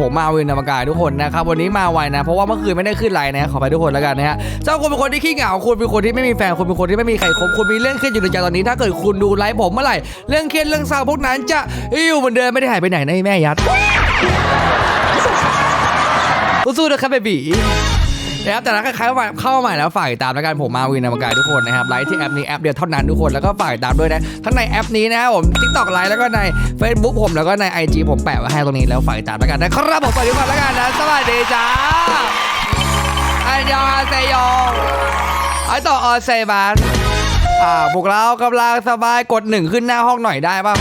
ผมมาวินอวกายทุกคนนะครับวันนี้มาไวนะเพราะว่าเมื่อคืนไม่ได้ขึ้นไลน์นะขอไปทุกคนแล้วกันนะฮะเจ้าคุณเป็นคนที่ขี้เหงาคุณเป็นคนที่ไม่มีแฟนคุณเป็นคนที่ไม่มีใครคบคุณมีเรื่องเครียดอยู่ในใจตอนนี้ถ้าเกิดคุณดูไลฟ์ผมเมื่อไหร่เรื่องเครียดเรื่องเศร้าพวกนั้นจะอยู่เหมือนเดิมไม่ได้หายไปไหนนะแม่ยัดสู้ๆนะครับเบบี นะครับแต่ถ้าใครเข้ามาเข้ามาใหม่แล้วฝากติดตามแล้วกันผมมาวินอวกาศทุกคนนะครับไลฟ์ที่แอปนี้แอปเดียวเท่านั้นทุกคนแล้วก็ฝากติดตามด้วยนะทั้งในแอปนี้นะครับผม TikTok ไลฟ์แล้วก็ใน Facebook ผมแล้วก็ใน IG ผมแปะไว้ให้ตรงนี้แล้วฝากติดตามแล้วกันนะครับผมไปดีกว่าแล้วกันนะสวัสดีจ้าอันยองอาเซโยไอต่อออเซบันอ่าพวกเรากำลังสบายกดหนึ่งขึ้นหน้าห้องหน่อยได้ป่ะ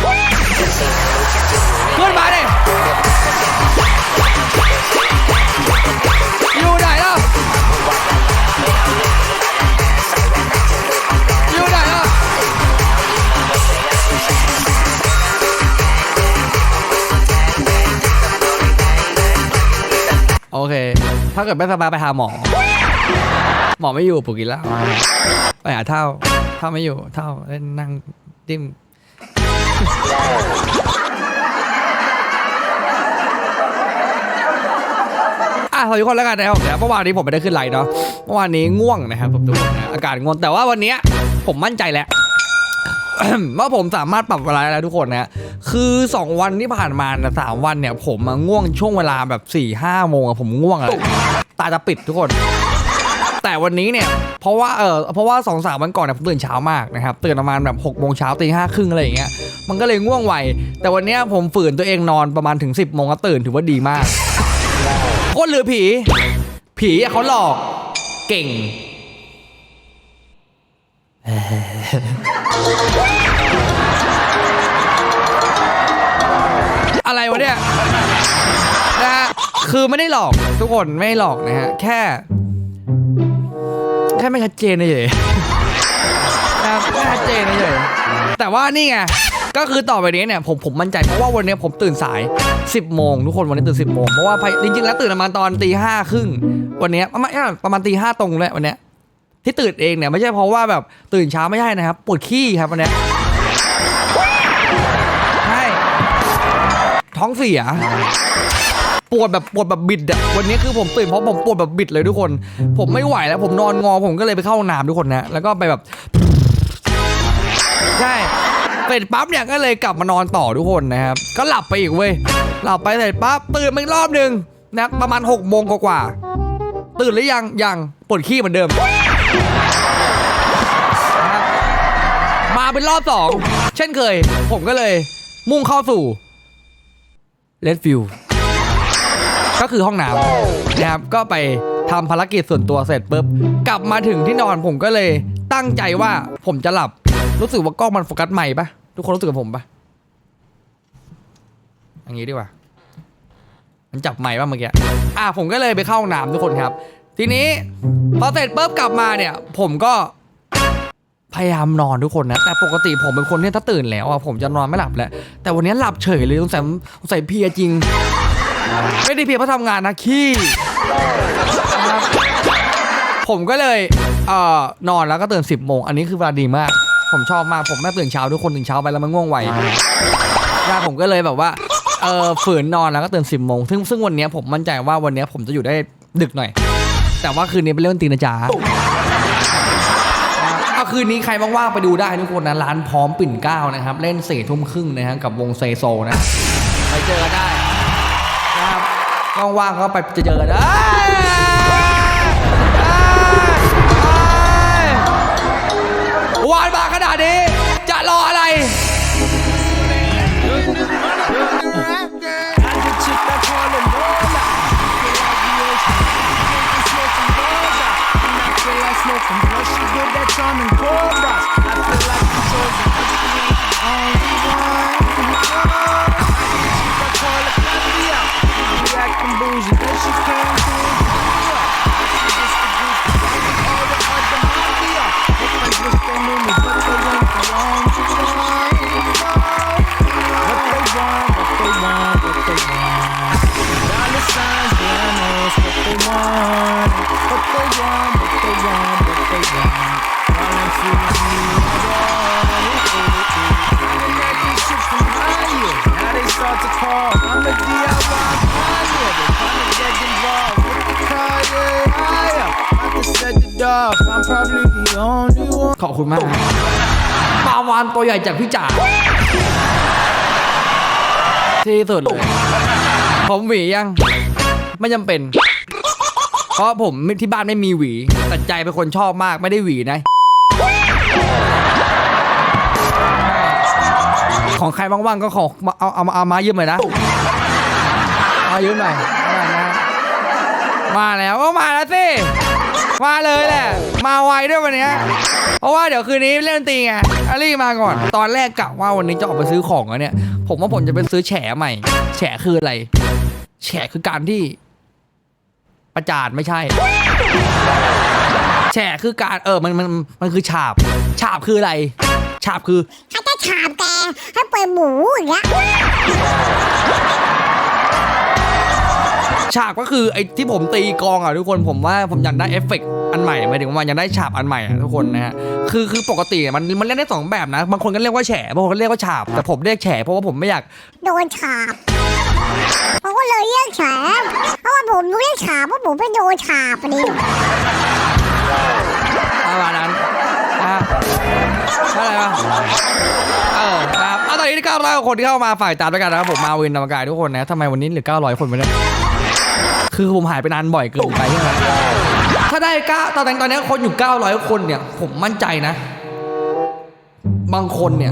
ขึ้นมาดิ อเค ถ้าเกิดไม่สบายไปหาหมอ หมอไม่อยู่ปุกินแล้วไปหาเท่า เท่าไม่อยู่ เท่าเล่นนั่งดิ้มอะสวัสดีทุกคนแล้วกันนะครับเมื่อวานนี้ผมไม่ได้ขึ้นไลน์เนาะ เมื่อวานนี้ง่วงนะครับผมทุกคนนะอากาศง่วง แต่ว่าวันนี้ผมมั่นใจแล้ว ว่าผมสามารถปรับเวลาได้แล้วทุกคนนะคือ 2 วันที่ผ่านมานะสามวันเนี่ย ผมมาง่วงช่วงเวลาแบบ4ี่ห้าโมงอะผมง่วงอะตาจะปิดทุกคน แต่วันนี้เนี่ย เพราะว่าเออเพราะว่าสองสามวันก่อนเนี่ยผมตื่นเช้ามากนะครับตื่นประมาณแบบ6กโมงเช้าตีห้าครึ่งอะไรอย่างเงี้ยมันก็เลยง่วงไวแต่วันเนี้ยผมฝืนตัวเองนอนประมาณถึง 10บโมงก็ตื่นถือว่าดีมากโคตรหรือผี ผีอะเขาหลอกเก่ง อะไรวะเนี่ยนะฮะคือไม่ได้หลอกทุกคนไม่หลอกนะฮะแค่ แค่ไม่ชัดเจนเฉยนะครับไม่ชัดเจนเฉยแต่ว่านี่ไงก็คือต่อไปนี้เนี่ยผมผมมั่นใจเพราะว่าวันนี้ผมตื่นสาย 10 โมงทุกคนวันนี้ตื่น 10 โมงเพราะว่าจริงๆแล้วตื่นประมาณตอนตีห้าครึ่งวันเนี้ยประมาณประมาณตีห้าตรงเลยวันเนี้ย ที่ตื่นเองเนี่ยไม่ใช่เพราะว่าแบบตื่นเช้าไม่ใช่นะครับปวดขี้ครับวันเนี้ยใช่ท้องเสีย ปวดแบบปวดแบบบิดอะวันนี้คือผมตื่นเพราะผมปวดแบบบิดเลยทุกคน ผมไม่ไหวแล้ว ผมนอนงอผมก็เลยไปเข้าห้องน้ำทุกคนนะแล้วก็ไปแบบใช่เสร็จปั๊บเนี่ยก็เลยกลับมานอนต่อทุกคนนะครับ ก็หลับไปอีกเว้ยหลับไปเสร็จปั๊บตื่นมาอีกรอบหนึ่งนะประมาณ6กโมงกว่าๆตื่นหรือยังยังปวดขี้เหมือนเดิม เป็นรอบสองเช่นเคย ผมก็เลย มุ่งเข้าสู่เลดฟิวก็คือห้องน้ำนะครับก็ไปทำภารกิจส่วนตัวเสร็จปุ๊บกลับมาถึงที่นอนผมก็เลยตั้งใจว่าผมจะหลับ รู้สึกว่ากล้องมันโฟกัสใหม่ปะทุกคนรู้สึกกับผมปะอย่างนี้ดีกว่า มันจับใหม่ป่ะเมื่อกี้อะผมก็เลยไปเข้าห้องน้ำทุกคนครับ ทีนี้พอเสร็จปุ๊บกลับมาเนี่ย ผมก็ พยายามนอนทุกคนนะ แต่ปกติผมเป็นคนที่ถ้าตื่นแล้วอะผมจะนอนไม่หลับแหละ แต่วันนี้หลับเฉยเลยสงสัยสงสัยเพียจริง ไม่ได้เพียเพราะทำงานนะขี้ผมก็เลยเอ่อนอนแล้วก็ตื่น 10โมงอันนี้คือเวลาดีมาก ผมชอบมากผมแม่ตื่นเช้าทุกคนตื่นเช้าไปแล้วมันง่วงไวนะผมก็เลยแบบว่าเออฝืนนอนแล้วก็ตื่น 10โมงซึ่งซึ่งวันนี้ผมมั่นใจว่าวันนี้ผมจะอยู่ได้ดึกหน่อย แต่ว่าคืนนี้เป็นเรื่องตีนะจ๊ะเอา คืนนี้ใครว่างๆไปดูได้ทุกคนนะร้านพร้อมปิ่นเก้านะครับ เล่นสี่ทุ่มครึ่งนะฮะกับวงเซโซนะ ไปเจอกันได้นะครับว่างๆก็ไปเจอกันได้ sun and. I feel like the chosen only one. Oh, she's a call of Colombia. Reacting bougie, but You can't. ขอบคุณมากปลาวานตัวใหญ่จากพี่จ๋าที่สุดเลยผมหวียัง ไม่จำเป็น เพราะผมที่บ้านไม่มีหวี แต่ใจเป็นคนชอบมากไม่ได้หวีนะ ของใครว่างๆก็ขอเอาเอาเอาเอามายืมหน่อยนะเอายืมหน่อยมาแล้วก็มาแล้วสิ มาเลยแหละ มาไวด้วยวันนี้ เพราะว่าเดี๋ยวคืนนี้เล่นดนตรีไงอารี่มาก่อน ตอนแรกกะว่าวันนี้จะออกไปซื้อของแล้วเนี่ย ผมว่าผมจะไปซื้อแฉใหม่ แฉคืออะไร แฉคือการที่ ประจานไม่ใช่ แฉคือการเออมันมันมันคือฉาบ ฉาบคืออะไร ฉาบคือถ้าจะถามแกให้เปิดหมูอย่างเงี้ย ฉาบก็คือไอ้ที่ผมตีกลองอะทุกคนผมว่าผมอยากได้เอฟเฟกต์อันใหม่หมายถึงว่าอยากได้ฉาบอันใหม่อะทุกคนนะฮะคือคือปกติมันมันเล่นได้สองแบบนะบางคนก็เรียกว่าแฉบางคนก็เรียกว่าฉาบแต่ผมเรียกแฉเพราะว่าผมไม่อยากโดนฉาบเขาก็เลยเรียกฉาบเพราะว่าผมเรียกฉาบเพราะผมไปโดนฉาบอันนี้ประมาณนั้นนะ อะไรวะเออครับเอาตอนนี้ที่900คนที่เข้ามาฝ่ายตามด้วยกันนะครับผมมาวินธรรมกายทุกคนนะทำไมวันนี้เหลือ900 คนไปเนี่ยคือผมหายไปนานบ่อยเกินไปใช่ไหมถ้าได้เก้าตอนนี้ตอนนี้คนอยู่ 900 คนเนี่ย ผมมั่นใจนะ บางคนเนี่ย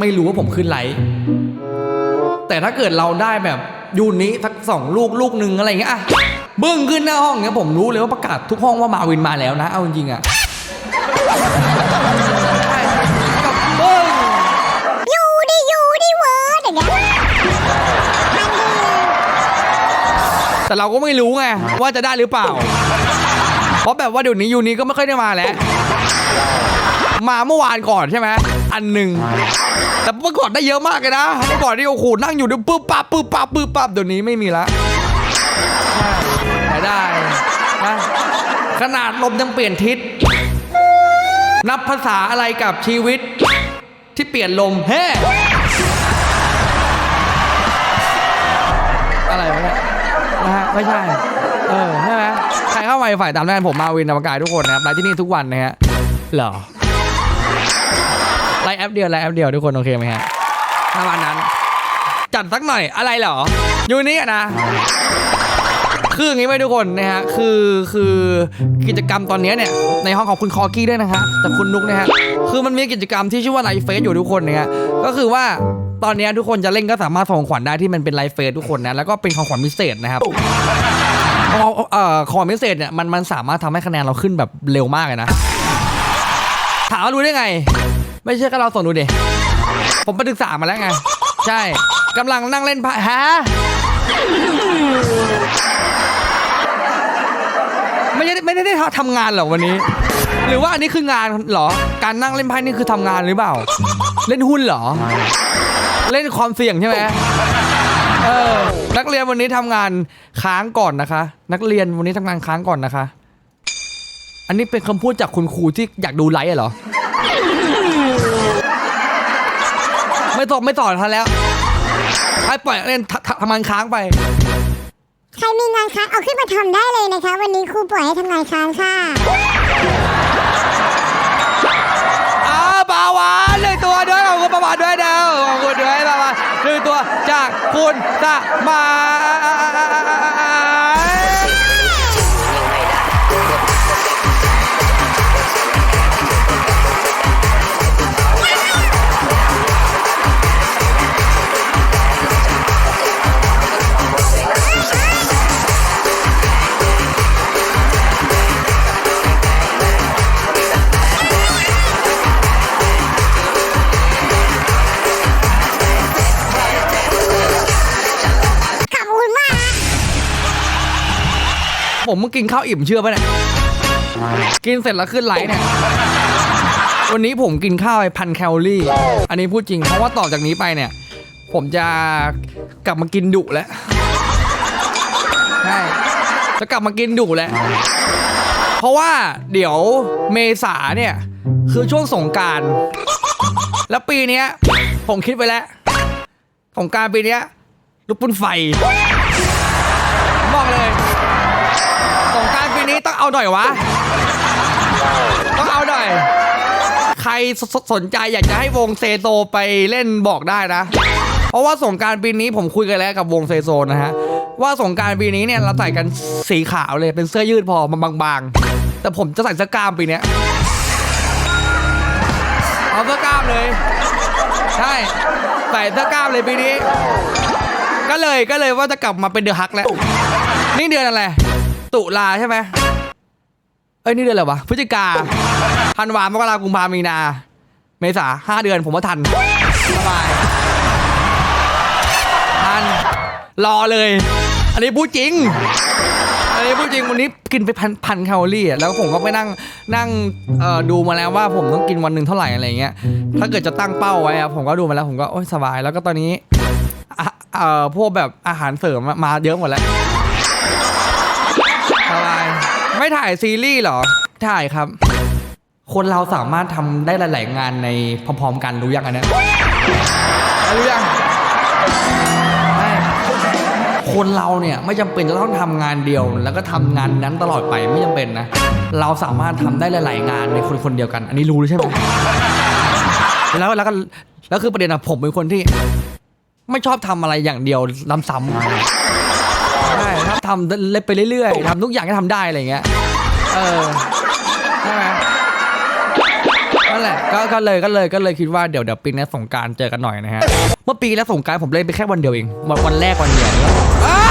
ไม่รู้ว่าผมขึ้นไลฟ์แต่ถ้าเกิดเราได้แบบยูนี้สักสองลูกลูกหนึ่งอะไรเงี้ยอะบึ้งขึ้นหน้าห้องเงี้ยผมรู้เลยว่าประกาศทุกห้องว่ามาวินมาแล้วนะ เอาจริงอะ แต่เราก็ไม่รู้ไงว่าจะได้หรือเปล่า เพราะแบบว่าเดี๋ยวนี้ยูนี้ก็ไม่ค่อยได้มาแล้ว มาเมื่อวานก่อนใช่ไหมอันหนึ่งแต่เมื่อก่อนได้เยอะมากเลยนะเมื่อก่อนนี่โอ้โหนั่งอยู่ดี๋ยวปึ๊บปั๊บปึ๊บปั๊บปึ๊บปั๊บเดี๋ยวนี้ไม่มีละใช่ได้นะขนาดลมยังเปลี่ยนทิศ นับภาษาอะไรกับชีวิต ที่เปลี่ยนลมเฮ้อะไรวะเนี่ย นะฮะไม่ใช่ เออใช่ไหมใครเข้ามาฝ่ายตามแน่นผมมาวินธรรมกายทุกคนนะครับไลฟ์ที่นี่ทุกวันนะฮะเหรอไลฟ์แอปเดียวไลฟ์แอปเดียวทุกคนโอเคไหมฮะประมาณนั้น จัดสักหน่อยอะไรเหรอ อยู่นี่อะนะคืออย่างงี้ไหมทุกคนนะฮะคือคือกิจกรรมตอนนี้เนี่ยในห้องของคุณคอกี้ด้วยนะฮะแต่คุณนุกนะฮะคือมันมีกิจกรรมที่ชื่อว่าไลฟ์เฟสอยู่ทุกคนนะฮะก็คือว่า ตอนนี้ทุกคนจะเล่นก็สามารถส่งของขวัญได้ที่มันเป็นไลฟ์เฟสทุกคนนะแล้วก็เป็นของขวัญพิเศษนะครับของเอ่อของพิเศษเนี่ยมันมันสามารถทำให้คะแนนเราขึ้นแบบเร็วมากเลยนะถามว่ารู้ได้ไง ไม่เชื่อก็เราส่งดูดิผมไปศึกษามาแล้วไง ใช่กำลังนั่งเล่นไพ่ฮะไม่ได้ไม่ได้ได้ทำงานเหรอวันนี้ หรือว่าอันนี้คืองานเหรอ การนั่งเล่นไพ่นี่คือทำงานหรือเปล่า เล่นหุ้นเหรอ เล่นความเสี่ยงใช่ไหมเออนักเรียนวันนี้ทำงานค้างก่อนนะคะ นักเรียนวันนี้ทำงานค้างก่อนนะคะ อันนี้เป็นคำพูดจากคุณครูที่อยากดูไลฟ์อะเหรอ ไม่สอนไม่สอนทันแล้วให้ปล่อยนักเรียนททำงานค้างไป ใครมีงานค้างเอาขึ้นมาทำได้เลยนะคะ วันนี้ครูปล่อยให้ทำงานค้างค่ะ อ้าวปลาวานหนึ่งตัวด้วยขอบคุณปลาวานด้วยเด้อ หนึ่งตัวจากคุณตะมา เมื่อกินข้าวอิ่มเชื่อปะเนี่ยกินเสร็จแล้วขึ้นไลฟ์เนี่ยวันนี้ผมกินข้าวไปพันแคลอรี่ อันนี้พูดจริงเพราะว่าต่อจากนี้ไปเนี่ย ผมจะกลับมากินดุแล้วใช่จะกลับมากินดุแล้วเพราะว่าเดี๋ยวเมษาเนี่ย คือช่วงสงการ แล้วปีนี้ผมคิดไว้แล้วสงการปีนี้ลูกปุ้นไฟ ต้องเอาหน่อยวะ ต้องเอาหน่อย ใครสสนใจอยากจะให้วงเซโซไปเล่นบอกได้นะ เพราะว่าสงการปีนี้ผมคุยกันแล้วกับวงเซโซนะฮะ ว่าสงการปีนี้เนี่ยเราใส่กันสีขาวเลยเป็นเสื้อยืดพอมันบางๆ แต่ผมจะใส่เสื้อกล้ามปีนี้เอาเสื้อกล้ามเลย ใช่ใส่เสื้อกล้ามเลยปีนี้ ก็เลยก็เลยว่าจะกลับมาเป็นเดือฮักแล้ว นี่เดือนอะไร ตุลาใช่ไหม เอ้ยนี่เดือนอะไรวะพฤศจิกาธันวามกรากุมภามีนา เมษาห้าเดือนผมว่าทันสบายทันรอเลย อันนี้พูดจริง อันนี้พูดจริงวันนี้กินไปพันพันแคลอรี่อะแล้วผมก็ไปนั่งนั่งเอ่อดูมาแล้วว่าผมต้องกินวันหนึ่งเท่าไหร่อะไรเงี้ยถ้าเกิดจะตั้งเป้าไว้อะผมก็ดูมาแล้วผมก็โอ้ยสบายแล้วก็ตอนนี้อะเอ่อพวกแบบอาหารเสริมอะมาเยอะหมดแล้ว ไม่ถ่ายซีรีส์เหรอ ถ่ายครับ คนเราสามารถทำได้หลาย ๆ งานในพร้อม ๆ กันรู้ยังอันเนี้ยรู้ยังไม่คนเราเนี่ยไม่จำเป็นจะต้องทำงานเดียว แล้วก็ทำงานนั้นตลอดไปไม่จำเป็นนะ เราสามารถทำได้หลาย ๆ งานในคนคนเดียวกัน อันนี้รู้ใช่ไหมแล้วแล้วก็แล้วคือประเด็นอะผมเป็นคนที่ ไม่ชอบทำอะไรอย่างเดียวซ้ำๆใช่ชอบ ทำเล่นไปเรื่อยๆทำทุกอย่างก็ทำได้อะไรเงี้ยเออใช่ไหมนั่นแหละก็ก็เลยก็เลยก็เลยคิดว่าเดี๋ยวเดี๋ยวปีนี้สงกรารเจอกันหน่อยนะฮะเมื่อปีแล้วสงกรารผมเล่นไปแค่วันเดียวเองวันวันแรกวันเดียวอ้ว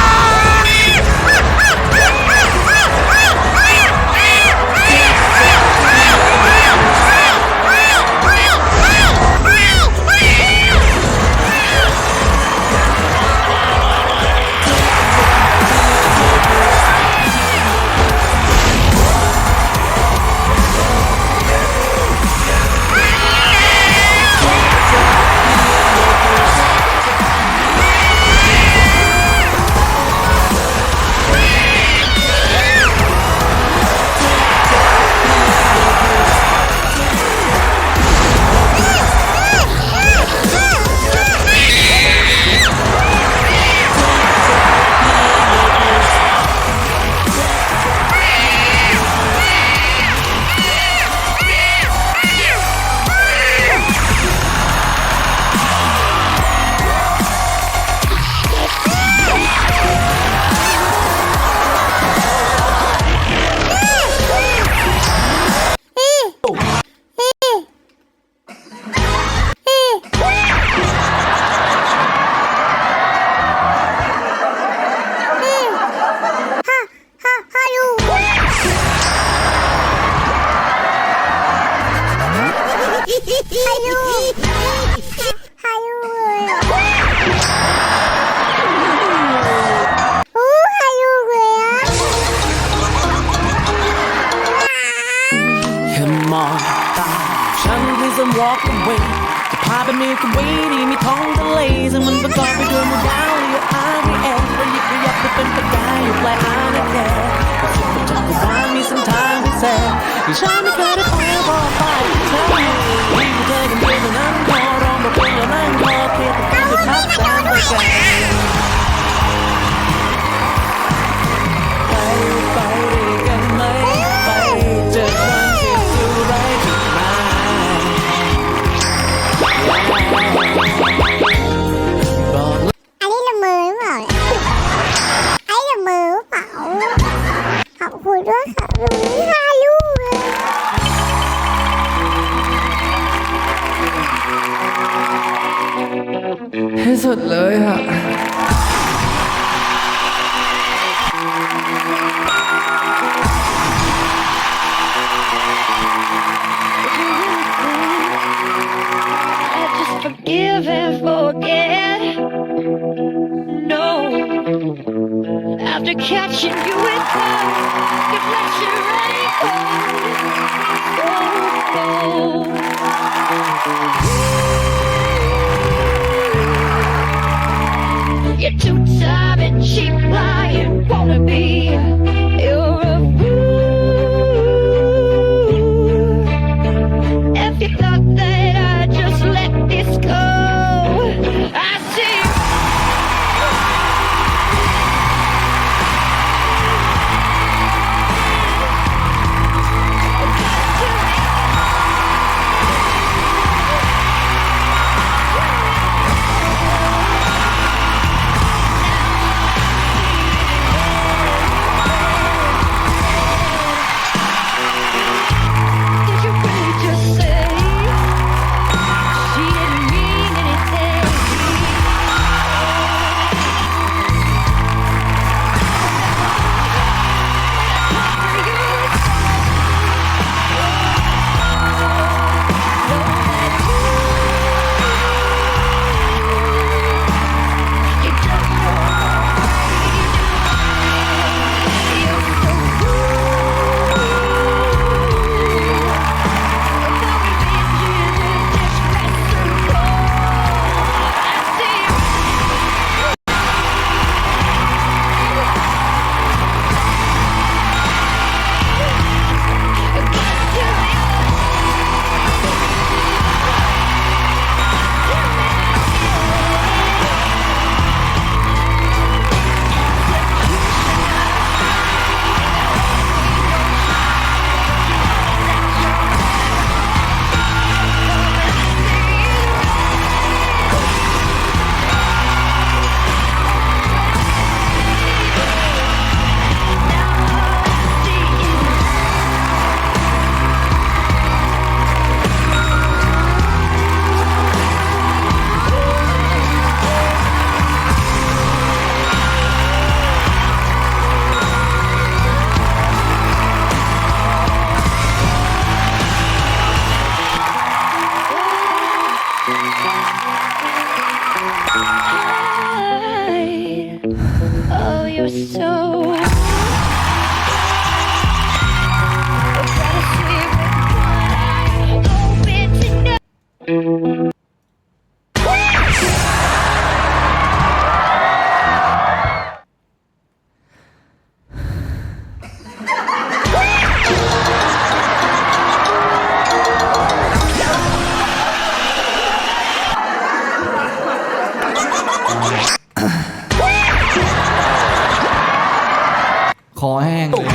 อแห้งเลย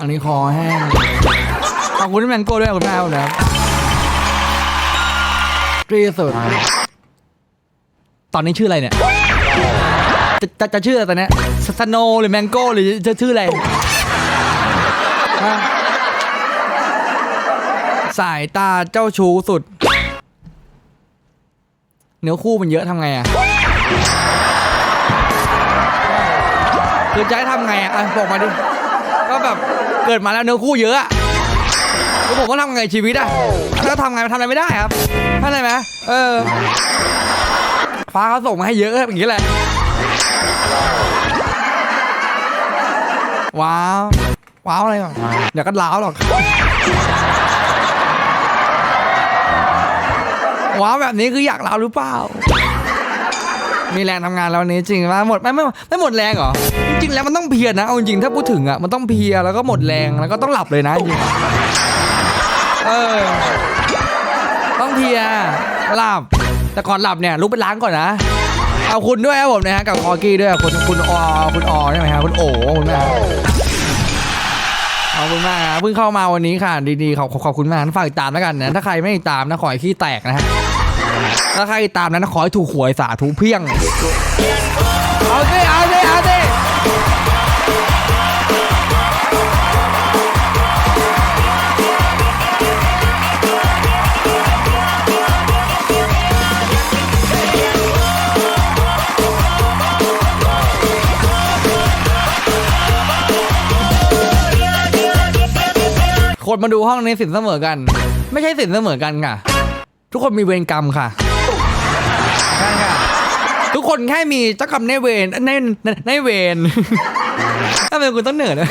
อันนี้คอแห้งขอบคุณที่แมงโก้ด้วยขอบคุณมากครับนะครับที่สุด ตอนนี้ชื่ออะไรเนี่ย จะจะจะชื่ออะไรตอนเนี้ยสโนหรือแมงโก้หรือจะชื่ออะไรฮะสายตาเจ้าชู้สุด เนื้อคู่มันเยอะทำไงอะ คือจะให้ทำไงอะอะบอกมาดิ ก็แบบเกิดมาแล้วเนื้อคู่เยอะอะแล้วผมก็ทำไงชีวิตอะแล้วทำไงทำอะไรไม่ได้ครับเข้าใจไหมเออ ฟ้าเขาส่งมาให้เยอะอย่างนี้แหละ ว้าว ว้าวอะไรก่อนเดี๋ยวก็ล้าวหรอก ว้าวแบบนี้คืออยากล้าวหรือเปล่า มีแรงทำงานแล้ววันนี้จริงว่าหมดไม่ไม่ไม่หมดแรงเหรอจริงๆแล้วมันต้องเพียรนะเอาจริงๆถ้าพูดถึงอะมันต้องเพียรแล้วก็หมดแรงแล้วก็ต้องหลับเลยนะจริงเออต้องเพียรหลับแต่ก่อนหลับเนี่ยลุกไปล้างก่อนนะเอาคุณด้วยครับผมนะฮะกับคอกี้ด้วยคุณคุณอคุณอใช่ไหมครับคุณโอขอบคุณมาขอบคุณมากครับเพิ่งเข้ามาวันนี้ค่ะดีๆขอบขอบคุณมากฝากติดตามแล้วกันนะถ้าใครไม่ติดตามนะขอให้ขี้แตกนะฮะ ถ้าใครติดตามนะขอให้ถูกหวยสาธุเพียง เอาสิเอาสิเอาสิคนมาดูห้องนี้สินเสมอกัน ไม่ใช่สินเสมอกันค่ะ ทุกคนมีเวรกรรมค่ะใช่ค่ะ ทุกคนแค่มีเจ้ากรรมในายเวรในในในายเวรทำไมคุณต้องเหนื่อยเลย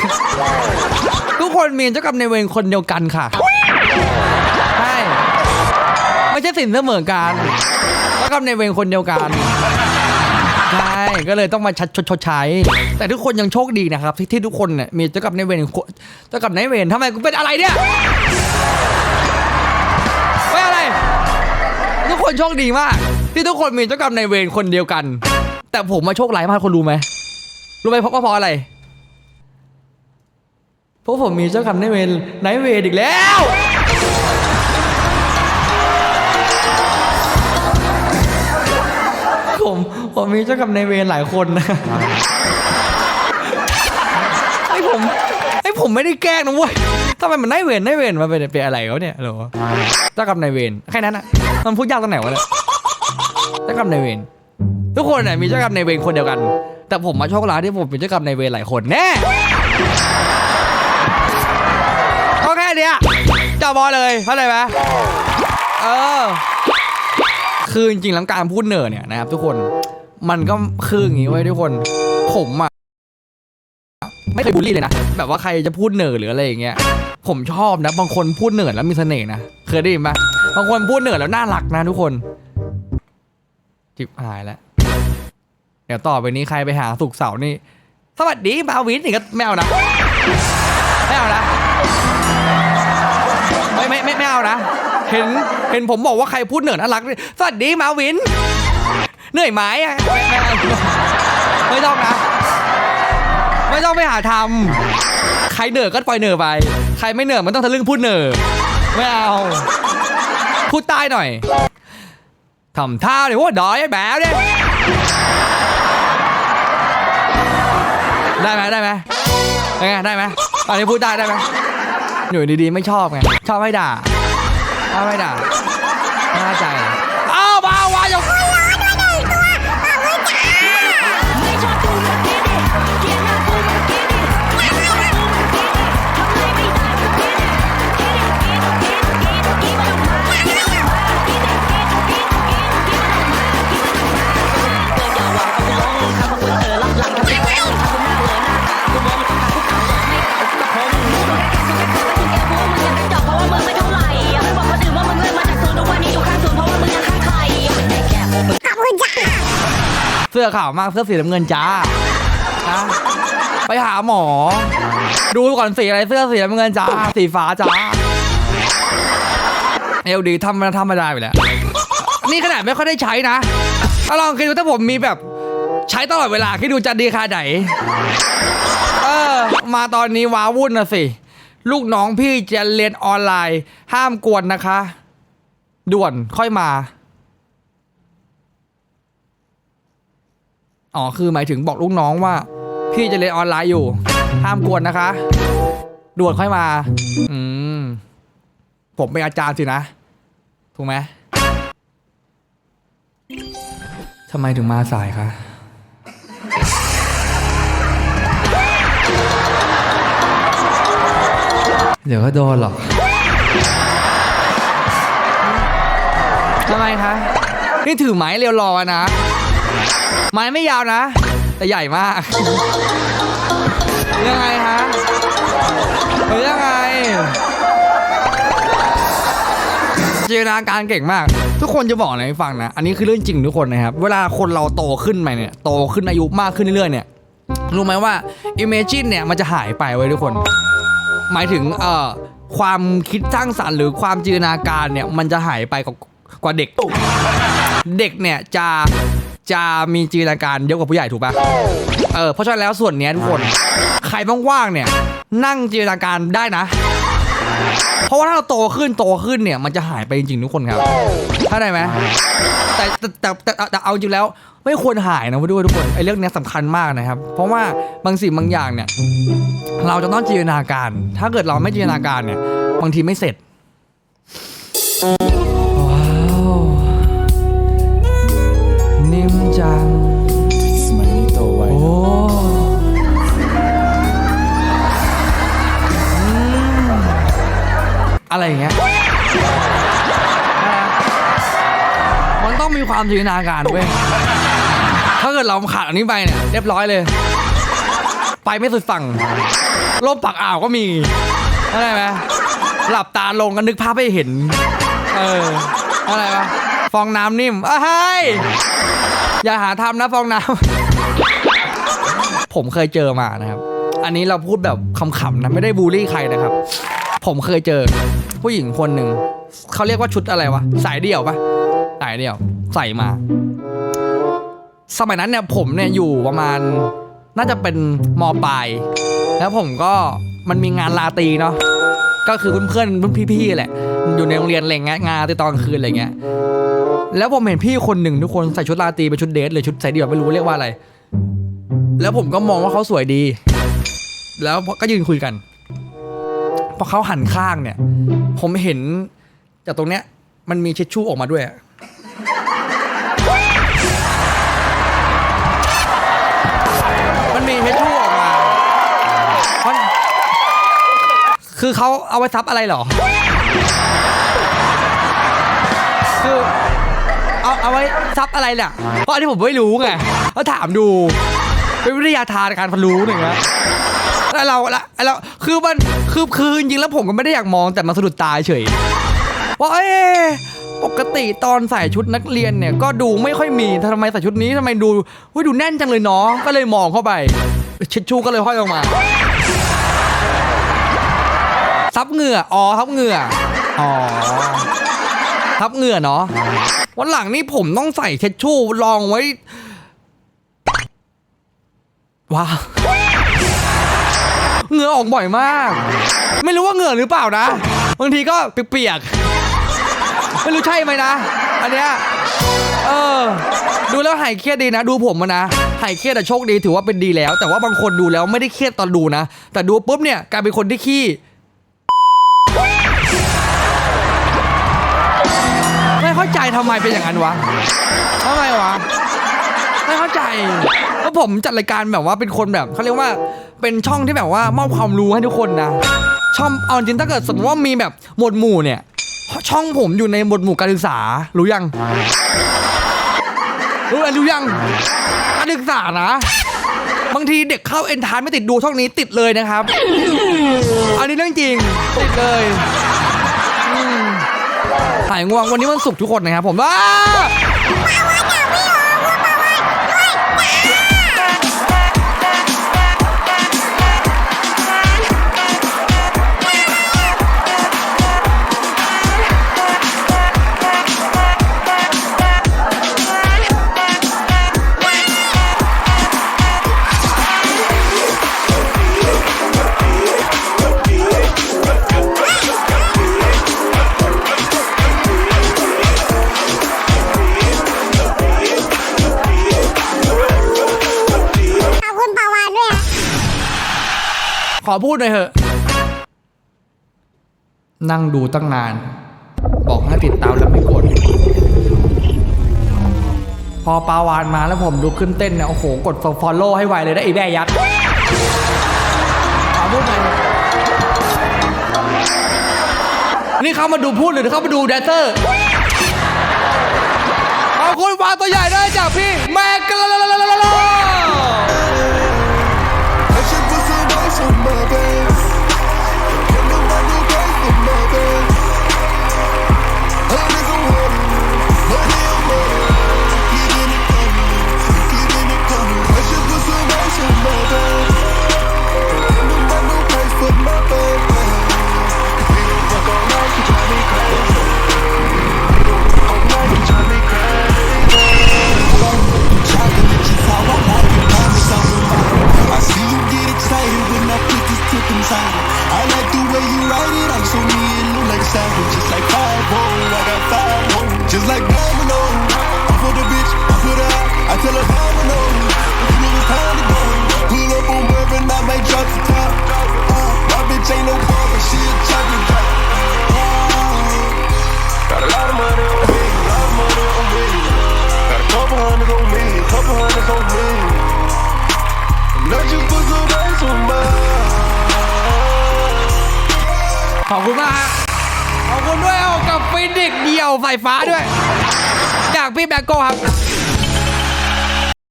ทุกคนมีเจ้ากรรมในายเวรคนเดียวกันค่ะใช่ไม่ใช่สินเสมอกันเจ้ากรรมในายเวรคนเดียวกันใช่ก็เลยต้องมาชัดชดชดใช้ แต่ทุกคนยังโชคดีนะครับ ที่ที่ทุกคนเนี่ยมีเจ้ากรรมในายเวรคนเจ้ากรรมในายเวรทำไมกูเป็นอะไรเนี่ย คนโชคดีมาก ที่ทุกคนมีเจ้ากรรมในายเวรคนเดียวกัน แต่ผมมาโชคร้ายมากคนรู้ไหมรู้ไหมเพราะว่าเพราะอะไรเพราะผมมีเจ้ากรรมในายเวรในายเวรอีกแล้วผมผมมีเจ้ากรรมในายเวรหลายคนนะไอ้ผมไอ้ผมไม่ได้แกล้งนะเว้ย ทำไมมันนายเวรนายเวรมาเป็นเป็นอะไรเขาเนี่ยเหรอเจ้ากรรมนายเวรแค่นั้นอะมันพูดยากตรงไหนวะเนี่ยเจ้ากรรมนายเวรทุกคนเนี่ยมีเจ้ากรรมนายเวรคนเดียวกัน แต่ผมมาโชคร้ายที่ผมเป็นเจ้ากรรมนายเวรหลายคนแน่ก็แค่เนี้ยจะบอเลยเข้าใจไหมเออคือจริงๆแล้วการพูดเหน่อเนี่ยนะครับทุกคนมันก็คืออย่างนี้ไว้ทุกคนผมอะไม่เคยบูลลี่เลยนะ แบบว่าใครจะพูดเหน่อหรืออะไรอย่างเงี้ย ผมชอบนะ บางคนพูดเหน่อแล้วมีเสน่ห์นะ เคยได้ยินปะบางคนพูดเหน่อแล้วน่ารักนะทุกคนจิบหายแล้ว เดี๋ยวต่อไปนี้ใครไปหาสุกเสาร์นี่ สวัสดีบาวินนี่ก็ไม่เอานะไม่เอานะไม่ไม่ไม่ไม่เอานะ เห็นเห็นผมบอกว่าใครพูดเหนือน่ารักสวัสดีมาวิน เหนื่อยไหมอะไม่ไม่ต้องนะ ไม่ต้องไปหาทำใครเหนื่อยก็ปล่อยเหนื่อยไป ใครไม่เหนื่อยมันต้องทะลึ่งพูดเหนื่อยไม่เอาพูดใต้หน่อยทำท่าเลยว่าดอยแบวเนี่ยได้ไหมได้ไหมเป็นไงได้ไหมตอนนี้พูดได้ได้ไหมหน่ยดีๆไม่ชอบไงชอบให้ด่าชอบให้ด่าไม่าใจ สื้อขาวมากเสื้อสีน้ำเงินจ้านะไปหาหมอ ดูก่อนสีอะไรเสื้อสีน้ำเงินจ้าสีฟ้าจ้าเอลดีทำมาธรรมดาไปแล้ว นี่ขนาดไม่ค่อยได้ใช้นะถ้าลองคิดดูถ้าผมมีแบบ ใช้ตลอดเวลาคิดดูจะดีค่าไหนเออ มาตอนนี้ว้าวุ่นนะสิ ลูกน้องพี่จะเรียนออนไลน์ ห้ามกวนนะคะ ด่วนค่อยมา อ๋อคือหมายถึงบอกลูกน้องว่า พี่จะเรียนออนไลน์อยู่ ห้ามกวนนะคะ ด่วนค่อยมา อืม ผมเป็นอาจารย์สินะ ถูกไหมทำไมถึงมาสายคะเดี๋ยวก็โดนหรอกทำไมคะ นี่ถือไม้เรียวรอนะ ไม้ไม่ยาวนะ แต่ใหญ่มาก ยังไงฮะหรือยังไงจินตนาการเก่งมาก ทุกคนจะบอกอะไรให้ฟังนะ อันนี้คือเรื่องจริงทุกคนนะครับ เวลาคนเราโตขึ้นไปเนี่ย โตขึ้นอายุมากขึ้นเรื่อยๆเนี่ย รู้ไหมว่า Imagine เนี่ยมันจะหายไปไว้ทุกคน หมายถึงเอ่อความคิดสร้างสรรค์หรือความจินตนาการเนี่ยมันจะหายไปกว่ากว่าเด็ก เด็กเนี่ยจะ จะมีจินตนาการเยอะกว่าผู้ใหญ่ถูกปะเออ เพราะฉะนั้นแล้วส่วนเนี้ยทุกคน ใครว่างๆเนี่ย นั่งจินตนาการได้นะ เพราะว่าถ้าเราโตขึ้นโตขึ้นเนี่ยมันจะหายไปจริงๆทุกคนครับเข้าใจไหมแต่แต่แต่แต่แต่แต่เอาจริงแล้วไม่ควรหายนะด้วยทุกคนไอ้เรื่องเนี้ยสำคัญมากนะครับ เพราะว่าบางสิ่งบางอย่างเนี่ย เราจะต้องจินตนาการ ถ้าเกิดเราไม่จินตนาการเนี่ย บางทีไม่เสร็จ จัง สมัยนี้โตไวโอ้อืมอะไรอย่างเงี้ยมันต้องมีความจินตนาการเว้ย ถ้าเกิดเราขาดอันนี้ไปเนี่ย เรียบร้อยเลย ไปไม่สุดฝั่งลมปักอ่าวก็มีอะไรไหมหลับตาลงกันนึกภาพให้เห็น เออ อะไรวะ ฟองน้ำนิ่มอ้าวเฮ้ย อย่าหาทำนะฟองน้ำ ผมเคยเจอมานะครับ อันนี้เราพูดแบบขำๆนะไม่ได้บูลลี่ใครนะครับ ผมเคยเจอ ผู้หญิงคนหนึ่งเขาเรียกว่าชุดอะไรวะสายเดี่ยวปะสายเดี่ยว ใส่มา สมัยนั้นเนี่ยผมเนี่ยอยู่ประมาณน่าจะเป็นมปลาย แล้วผมก็มันมีงานลาตีเนาะก็คือเพื่อนๆรุ่อนพี่ๆแหละ อยู่ในโรงเรียนอะไรเงี้ยงานตีตอนคืนอะไรเงี้ย แล้วผมเห็นพี่คนหนึ่งทุกคนใส่ชุดราตรีเป็นชุดเดทหรือชุดใสายเดี่ยวไม่รู้เรียกว่าอะไร แล้วผมก็มองว่าเขาสวยดี แล้วก็ยืนคุยกัน พอเขาหันข้างเนี่ย ผมเห็นจากตรงเนี้ย มันมีเช็ดชู่ออกมาด้วยมันมีเช็ดชู่ออกมามันคือเขาเอาไว้ซับอะไรเหรอ คือ เอาเอาไว้ซับอะไรเนี่ยเพราะอันนี้ผมไม่รู้ไงก็ถามดู เป็นวิทยาทานการพรู้หนึ่งนะแล้วเราละเราคือมันคือคือจริงแล้วผมก็ไม่ได้อยากมองแต่มันสะดุดตาเฉยว่าเอ๊ปกติตอนใส่ชุดนักเรียนเนี่ยก็ดูไม่ค่อยมีทำไมใส่ชุดนี้ทำไมดูเฮ้ยดูแน่นจังเลยเนาะก็เลยมองเข้าไปเช็ดชูก็เลยห้อยออกมา ซับเหงื่ออ๋อซับเหงื่ออ๋อ ทับเหงื่อเนาะวันหลังนี่ผมต้องใส่เช็ดชู่รองไว้ว้าเหงื่อออกบ่อยมาก ไม่รู้ว่าเหงื่อหรือเปล่านะบางทีก็เปียกๆไม่รู้ใช่ไหมนะ อันเนี้ยเออ ดูแล้วหายเครียดดีนะ ดูผมอะนะหายเครียดแต่โชคดีถือว่าเป็นดีแล้ว แต่ว่าบางคนดูแล้วไม่ได้เครียดตอนดูนะ แต่ดูปุ๊บเนี่ยกลายเป็นคนที่ขี้ เข้าใจทำไมเป็นอย่างนั้นวะทำไมวะไม่เข้าใจเพราะผมจัดรายการแบบว่าเป็นคนแบบเขาเรียกว่าเป็นช่องที่แบบว่ามอบความรู้ให้ทุกคนนะช่องเอาจริงถ้าเกิดสมมติว่ามีแบบหมวดหมู่เนี่ย ช่องผมอยู่ในหมวดหมู่การศึกษารู้ยัง รู้อะไรรู้ยังการศึกษานะบางทีเด็กเข้าเอ็นทานไม่ติดดูช่องนี้ติดเลยนะครับ อันนี้เรื่องจริง ติดเลย หายง่วงวันนี้วันศุกร์ทุกคนนะครับผมว้า ขอพูดหน่อยเถอะ นั่งดูตั้งนาน บอกให้ติดตามแล้วไม่กด พอปาวานมาแล้วผมลุกขึ้นเต้นเนี่ยโอ้โห กด follow ให้ไวเลยได้ไอ้แม่ยัดขอพูดหน่อยนี่เขามาดูพูดหรือเขามาดูแดนเซอร์ขอบคุณวางตัวใหญ่ด้วยจากพี่แม็